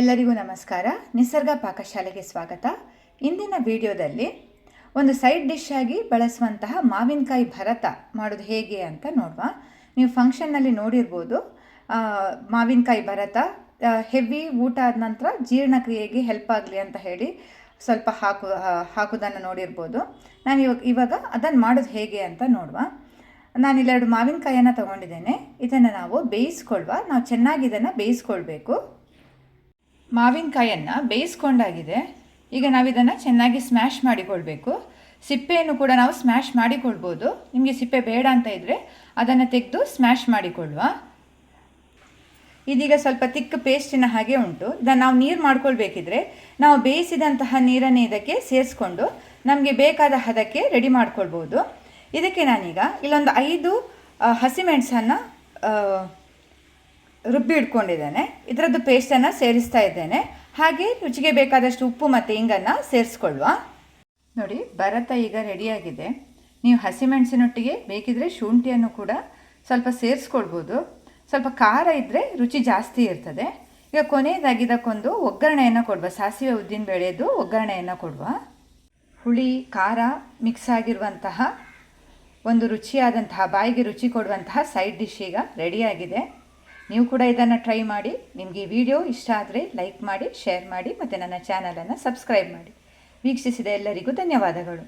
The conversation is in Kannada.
ಎಲ್ಲರಿಗೂ ನಮಸ್ಕಾರ. ನಿಸರ್ಗ ಪಾಕಶಾಲೆಗೆ ಸ್ವಾಗತ. ಇಂದಿನ ವಿಡಿಯೋದಲ್ಲಿ ಒಂದು ಸೈಡ್ ಡಿಶ್ ಆಗಿ ಬಳಸುವಂತಹ ಮಾವಿನಕಾಯಿ ಭರತ ಮಾಡೋದು ಹೇಗೆ ಅಂತ ನೋಡುವ. ನೀವು ಫಂಕ್ಷನ್ನಲ್ಲಿ ನೋಡಿರ್ಬೋದು ಮಾವಿನಕಾಯಿ ಭರತ ಹೆವಿ ಊಟ ಆದ ನಂತರ ಜೀರ್ಣಕ್ರಿಯೆಗೆ ಹೆಲ್ಪ್ ಆಗಲಿ ಅಂತ ಹೇಳಿ ಸ್ವಲ್ಪ ಹಾಕು ಹಾಕೋದನ್ನು ನೋಡಿರ್ಬೋದು. ನಾನು ಇವಾಗ ಇವಾಗ ಅದನ್ನು ಮಾಡೋದು ಹೇಗೆ ಅಂತ ನೋಡುವ. ನಾನು ಇಲ್ಲೆರಡು ಮಾವಿನಕಾಯನ್ನು ತಗೊಂಡಿದ್ದೇನೆ. ಇದನ್ನು ನಾವು ಬೇಯಿಸ್ಕೊಳ್ವಾ. ನಾವು ಚೆನ್ನಾಗಿ ಇದನ್ನು ಬೇಯಿಸ್ಕೊಳ್ಬೇಕು. ಮಾವಿನಕಾಯನ್ನು ಬೇಯಿಸ್ಕೊಂಡಾಗಿದೆ. ಈಗ ನಾವು ಇದನ್ನು ಚೆನ್ನಾಗಿ ಸ್ಮ್ಯಾಶ್ ಮಾಡಿಕೊಳ್ಬೇಕು. ಸಿಪ್ಪೆಯನ್ನು ಕೂಡ ನಾವು ಸ್ಮ್ಯಾಶ್ ಮಾಡಿಕೊಳ್ಬೋದು. ನಿಮಗೆ ಸಿಪ್ಪೆ ಬೇಡ ಅಂತ ಇದ್ದರೆ ಅದನ್ನು ತೆಗೆದು ಸ್ಮ್ಯಾಶ್ ಮಾಡಿಕೊಳ್ಳುವ. ಇದೀಗ ಸ್ವಲ್ಪ ತಿಕ್ಕ ಪೇಸ್ಟಿನ ಹಾಗೆ ಉಂಟು. ಇದನ್ನು ನಾವು ನೀರು ಮಾಡ್ಕೊಳ್ಬೇಕಿದ್ರೆ ನಾವು ಬೇಯಿಸಿದಂತಹ ನೀರನ್ನೇ ಇದಕ್ಕೆ ಸೇರಿಸ್ಕೊಂಡು ನಮಗೆ ಬೇಕಾದ ಹದಕ್ಕೆ ರೆಡಿ ಮಾಡ್ಕೊಳ್ಬೋದು. ಇದಕ್ಕೆ ನಾನೀಗ ಇಲ್ಲೊಂದು ಐದು ಹಸಿಮೆಣಸನ್ನು ರುಬ್ಬಿ ಇಟ್ಕೊಂಡಿದ್ದೇನೆ. ಇದರದ್ದು ಪೇಸ್ಟನ್ನು ಸೇರಿಸ್ತಾ ಇದ್ದೇನೆ. ಹಾಗೆ ರುಚಿಗೆ ಬೇಕಾದಷ್ಟು ಉಪ್ಪು ಮತ್ತು ಇಂಗನ್ನು ಸೇರಿಸ್ಕೊಳ್ಳುವ. ನೋಡಿ, ಭರತ ಈಗ ರೆಡಿಯಾಗಿದೆ. ನೀವು ಹಸಿಮೆಣಸಿನೊಟ್ಟಿಗೆ ಬೇಕಿದ್ರೆ ಶುಂಠಿಯನ್ನು ಕೂಡ ಸ್ವಲ್ಪ ಸೇರಿಸ್ಕೊಳ್ಬೋದು. ಸ್ವಲ್ಪ ಖಾರ ಇದ್ದರೆ ರುಚಿ ಜಾಸ್ತಿ ಇರ್ತದೆ. ಈಗ ಕೊನೆಯದಾಗಿ ಇದಕ್ಕೊಂದು ಒಗ್ಗರಣೆಯನ್ನು ಕೊಡುವ. ಸಾಸಿವೆ ಉದ್ದಿನ ಬೇಳೆದು ಒಗ್ಗರಣೆಯನ್ನು ಕೊಡುವ. ಹುಳಿ, ಖಾರ ಮಿಕ್ಸ್ ಆಗಿರುವಂತಹ ಒಂದು ರುಚಿಯಾದಂತಹ, ಬಾಯಿಗೆ ರುಚಿ ಕೊಡುವಂತಹ ಸೈಡ್ ಡಿಶ್ ಈಗ ರೆಡಿಯಾಗಿದೆ ನೀವು ಕೂಡ ಇದನ್ನು ಟ್ರೈ ಮಾಡಿ. ನಿಮಗೆ ಈ ವಿಡಿಯೋ ಇಷ್ಟ ಆದರೆ ಲೈಕ್ ಮಾಡಿ ಶೇರ್ ಮಾಡಿ, ಮತ್ತು ನನ್ನ ಚಾನಲನ್ನು ಸಬ್ಸ್ಕ್ರೈಬ್ ಮಾಡಿ. ವೀಕ್ಷಿಸಿದ ಎಲ್ಲರಿಗೂ ಧನ್ಯವಾದಗಳು.